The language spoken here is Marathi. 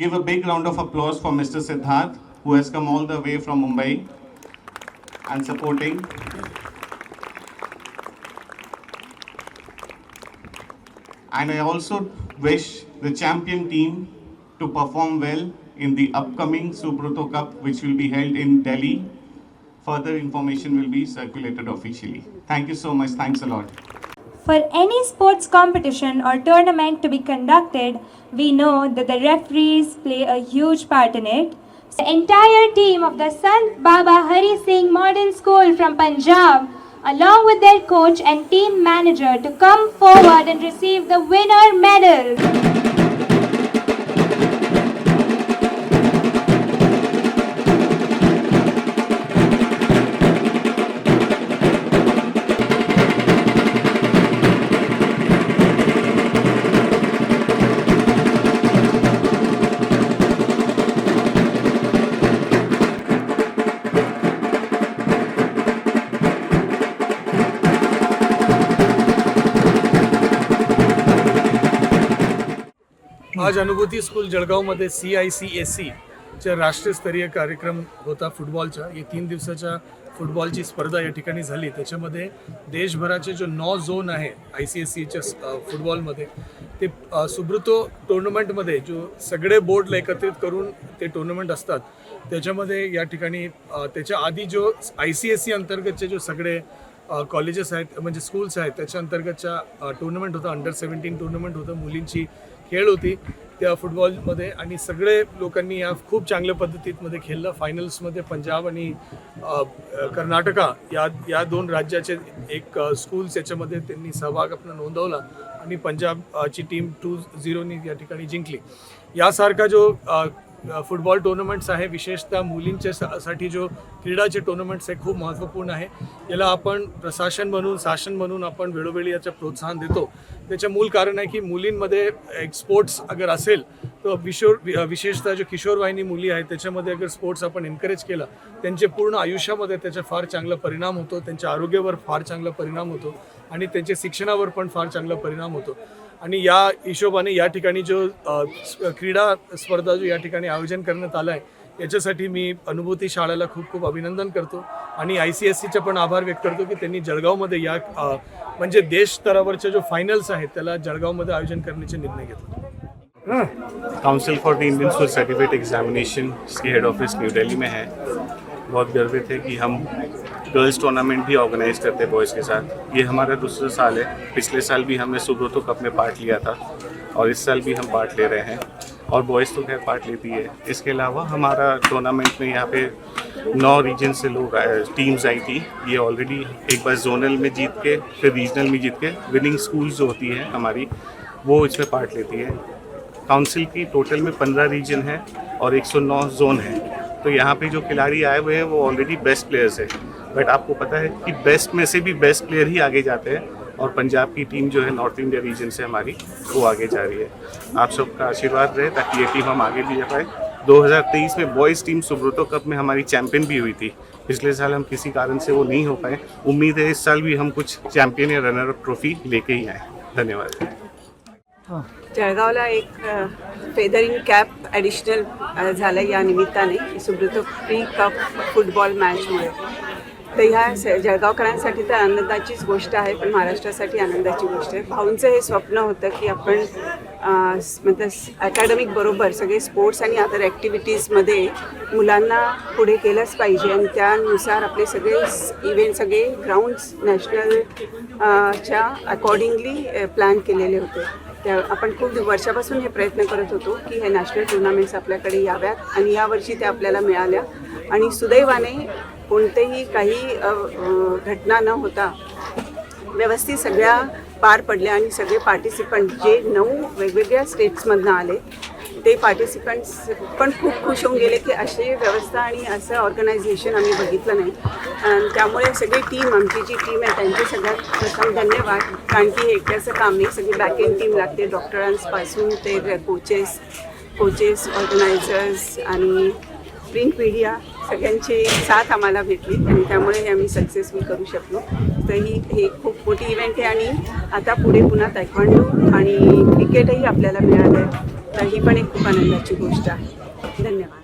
give a big round of applause for Mr. Siddharth, who has come all the way from Mumbai and supporting. And I also wish the champion team to perform well in the upcoming Subroto Cup, which will be held in Delhi. Further information will be circulated officially. Thank you so much. Thanks a lot. For any sports competition or tournament to be conducted, we know that the referees play a huge part in it. The entire team of the Sant Baba Hari Singh Modern School from Punjab, along with their coach and team manager, to come forward and receive the winner medal. आज अनुभूती स्कूल जळगावमध्ये सी आय सी एस सीच्या राष्ट्रीयस्तरीय कार्यक्रम होता फुटबॉलचा. या तीन दिवसाच्या फुटबॉलची स्पर्धा या ठिकाणी झाली. त्याच्यामध्ये देशभराचे जो नॉ झोन आहे आय सी एस सीच्या फुटबॉलमध्ये ते अ, सुब्रतो टुर्नामेंटमध्ये जो सगळे बोर्डला एकत्रित करून ते टुर्नामेंट असतात. त्याच्यामध्ये या ठिकाणी त्याच्या आधी जो आय सी एस सी अंतर्गतचे जो सगळे कॉलेजेस आहेत म्हणजे स्कूल्स आहेत त्याच्या अंतर्गतच्या टुर्नामेंट होतं. अंडर सेवन्टीन टुर्नामेंट होतं. मुलींची खेळ होती. त्या फुटबॉलमध्ये आणि सगळे लोकांनी या खूप चांगल्या पद्धतीमध्ये खेळलं. फायनल्समध्ये पंजाब आणि कर्नाटका या या दोन राज्याचे एक स्कूल्स याच्यामध्ये त्यांनी सहभाग आपला नोंदवला आणि पंजाबची टीम टू झिरोनी या ठिकाणी जिंकली. यासारखा जो फुटबॉल टोर्नामेंट्स आहे. विशेषतः मुलींच्या सा- साठी जो क्रीडाचे टोर्नामेंट्स आहे खूप महत्त्वपूर्ण आहे. याला आपण प्रशासन म्हणून शासन म्हणून आपण वेळोवेळी याचं प्रोत्साहन देतो. त्याचं मूल कारण आहे की मुलींमध्ये एक स्पोर्ट्स अगर असेल तर विशोर वि- विशेषतः जो किशोरवाहिनी मुली आहेत त्याच्यामध्ये अगर स्पोर्ट्स आपण एनकरेज केला त्यांचे पूर्ण आयुष्यामध्ये त्याचा फार चांगला परिणाम होतो. त्यांच्या आरोग्यावर फार चांगला परिणाम होतो. आणि त्यांच्या शिक्षणावर पण फार चांगला परिणाम होतो. आणि या हिशोबाने या ठिकाणी जो क्रीडा स्पर्धा जो या ठिकाणी आयोजन करण्यात आलं आहे याच्यासाठी मी अनुभूती शाळेला खूप खूप अभिनंदन करतो. आणि आय सी एस सीचे पण आभार व्यक्त करतो की त्यांनी जळगावमध्ये या म्हणजे देश स्तरावरचे जो फायनल्स आहेत त्याला जळगावमध्ये आयोजन करण्याचे निर्णय घेतला. Council for the Indian school certificate examination इसकी हेड ऑफिस न्यू दिल्ली में है. बहुत गर्वित है कि हम गर्ल्स टूर्नामेंट भी ऑर्गेनाइज करते हैं बॉयज़ के साथ। ये हमारा दूसरा साल है। पिछले साल भी हमने सुब्रतो कप में पार्ट लिया था और इस साल भी हम पार्ट ले रहे हैं और बॉयज़ तो खैर पार्ट लेती है। इसके अलावा हमारा टूर्नामेंट में यहाँ पे नौ रीजन से लोग आए टीम्स आई थी। ये ऑलरेडी एक बार जोनल में जीत के, फिर रीजनल में जीत के विनिंग स्कूल जो होती हैं हमारी, वो इसमें पार्ट लेती है। काउंसिल की टोटल में पंद्रह रीजन है और 109 जोन है। तो यहाँ पे जो खिलाड़ी आए हुए हैं, वो ऑलरेडी बेस्ट प्लेयर्स हैं। बट आपको पता है कि बेस्ट में से भी बेस्ट प्लेयर ही आगे जाते हैं और पंजाब की टीम जो है नॉर्थ इंडिया रीजन से हमारी, वो आगे जा रही है। आप सबका आशीर्वाद रहे ताकि ये टीम हम आगे भी जा पाए। 2023 में बॉयज़ टीम सुब्रतो कप में हमारी चैंपियन भी हुई थी। पिछले साल हम किसी कारण से वो नहीं हो पाए। उम्मीद है इस साल भी हम कुछ चैंपियन या रनर अप ट्रॉफी लेके ही आए। धन्यवाद। जळगावला एक फेदरिंग कॅप ॲडिशनल झालं या निमित्ताने सुब्रत प्री कप फुटबॉल मॅचमुळे तर ह्या स- जळगावकरांसाठी तर आनंदाचीच गोष्ट आहे पण महाराष्ट्रासाठी आनंदाची गोष्ट आहे. भाऊंचं हे स्वप्न होतं की आपण अ, मतलब अकॅडमिक बरोबर सगळे स्पोर्ट्स आणि अदर ॲक्टिव्हिटीजमध्ये मुलांना पुढे केलंच पाहिजे आणि त्यानुसार आपले सगळे इव्हेंट सगळे ग्राउंड्स नॅशनल च्या अकॉर्डिंगली प्लॅन केलेले होते. त्या आपण खूप वर्षापासून हे प्रयत्न करत होतो की हे नॅशनल टुर्नामेंट्स आपल्याकडे याव्यात आणि यावर्षी त्या आपल्याला मिळाल्या. आणि सुदैवाने कोणतेही काही घटना न होता व्यवस्थित सगळ्या पार पडल्या आणि सगळे पार्टिसिपंट जे नऊ वेगवेगळ्या स्टेट्समधनं आले ते पार्टिसिपंट्स पण खूप खुश होऊन गेले की अशी व्यवस्था आणि असं ऑर्गनायझेशन आम्ही बघितलं नाही. आणि त्यामुळे सगळी टीम आमची जी टीम आहे त्यांचे सगळ्यात प्रथम धन्यवाद. कारण की हे एकट्याचं काम नाही सगळी बॅकिंग टीम लागते डॉक्टरांपासून ते कोचेस कोचेस ऑर्गनायझर्स आणि प्रिंट मीडिया सगळ्यांची साथ आम्हाला भेटली आणि त्यामुळे हे आम्ही सक्सेसफुल करू शकलो. तर ही हे खूप मोठी इव्हेंट आहे आणि आता पुढे पुन्हा तायक्वांडो आणि क्रिकेटही आपल्याला मिळालं आहे तर ही पण एक खूप आनंदाची गोष्ट आहे. धन्यवाद.